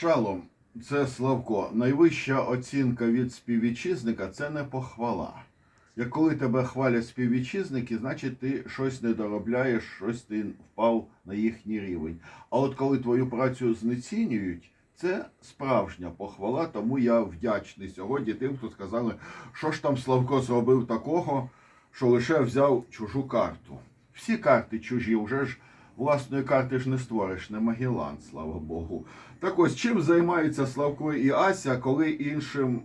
Шалом, це Славко. Найвища оцінка від співвітчизника це не похвала. Як коли тебе хвалять співвітчизники, значить ти щось не доробляєш, щось ти впав на їхній рівень. А от коли твою працю знецінюють, це справжня похвала, тому я вдячний сьогодні тим, хто сказали, що ж там Славко зробив такого, що лише взяв чужу карту. Всі карти чужі, вже ж власної карти ж не створиш, не Магеллан, слава Богу. Так ось чим займаються Славко і Ася, коли іншим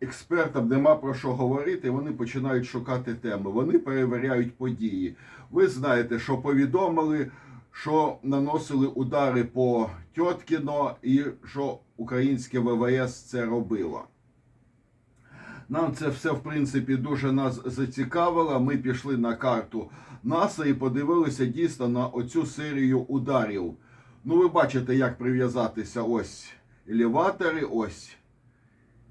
експертам нема про що говорити, вони починають шукати теми. Вони перевіряють події. Ви знаєте, що повідомили, що наносили удари по Тьоткіно і що українське ВВС це робило. Нам це все, в принципі, дуже нас зацікавило. Ми пішли на карту НАСА і подивилися дійсно на оцю серію ударів. Ну, ви бачите, як прив'язатися ось елеватори, ось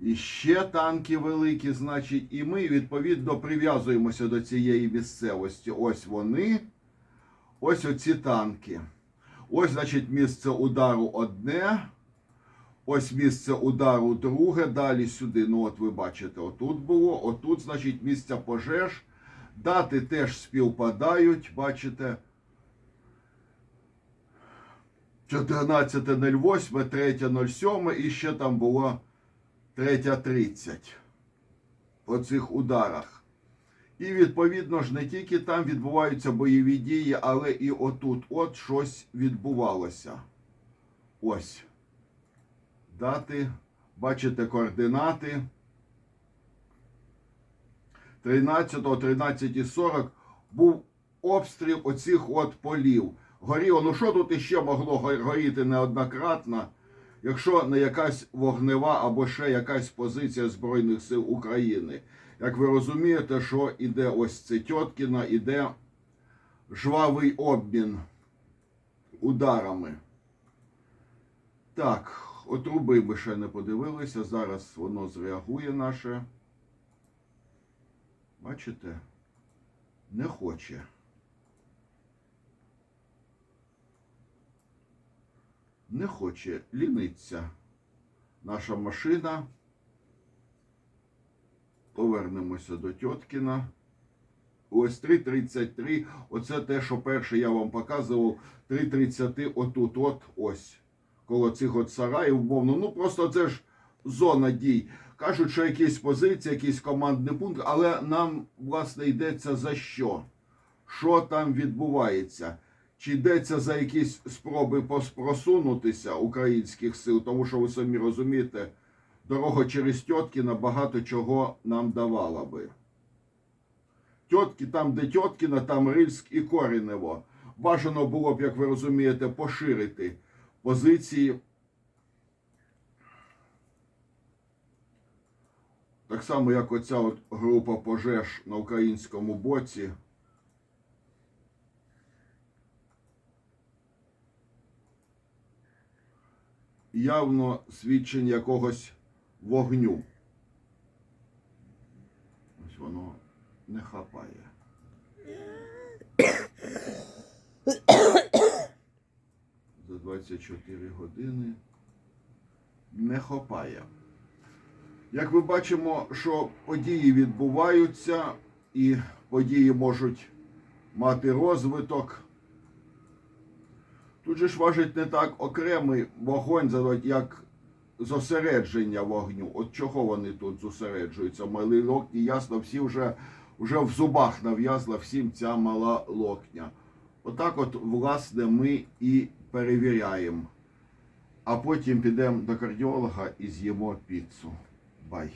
і ще танки великі, значить, і ми відповідно прив'язуємося до цієї місцевості. Ось вони, ось оці танки. Ось, значить, місце удару одне. Ось місце удару друге, далі сюди. Ну, от ви бачите, отут було, отут, значить, місця пожеж. Дати теж співпадають, бачите. 14.08, 3.07 і ще там було 3.30 по цих ударах. І відповідно ж не тільки там відбуваються бойові дії, але і отут от щось відбувалося. Ось. Дати, бачите координати. 13 13.40 був обстріл оцих от полів. Горіло, ну що тут іще могло горіти неоднократно, якщо не якась вогнева або ще якась позиція Збройних сил України. Як ви розумієте, що іде ось це Тьоткіна, іде жвавий обмін ударами. Так, от труби ми ще не подивилися. Зараз воно зреагує наше. Бачите? Не хоче. Не хоче ліниться наша машина. Повернемося до Тьоткіна. Ось 3.33. Оце те, що перше я вам показував. 3.30 отут, от ось. Коло цих от сараїв, мовно. Ну просто це ж зона дій. Кажуть, що якісь позиції, якийсь командний пункт, але нам, власне, йдеться за що? Що там відбувається? Чи йдеться за якісь спроби просунутися українських сил? Тому що ви самі розумієте, дорога через Тьоткіна багато чого нам давала би. Тьотки, там, де Тьоткіна, там Рильськ і Корінево. Бажано було б, як ви розумієте, поширити позиції. Так само, як оця от група пожеж на українському боці. Явно свідчень якогось вогню. Ось воно не хапає. За 24 години не хапає. Як ми бачимо, що події відбуваються, і події можуть мати розвиток. Тут же ж важить не так окремий вогонь, як зосередження вогню. От чого вони тут зосереджуються? Мали локні, ясно, всі вже, вже в зубах нав'язла всім ця мала локня. Отак от, власне, ми і перевіряємо. А потім підемо до кардіолога і з'їмо піцу. Бай.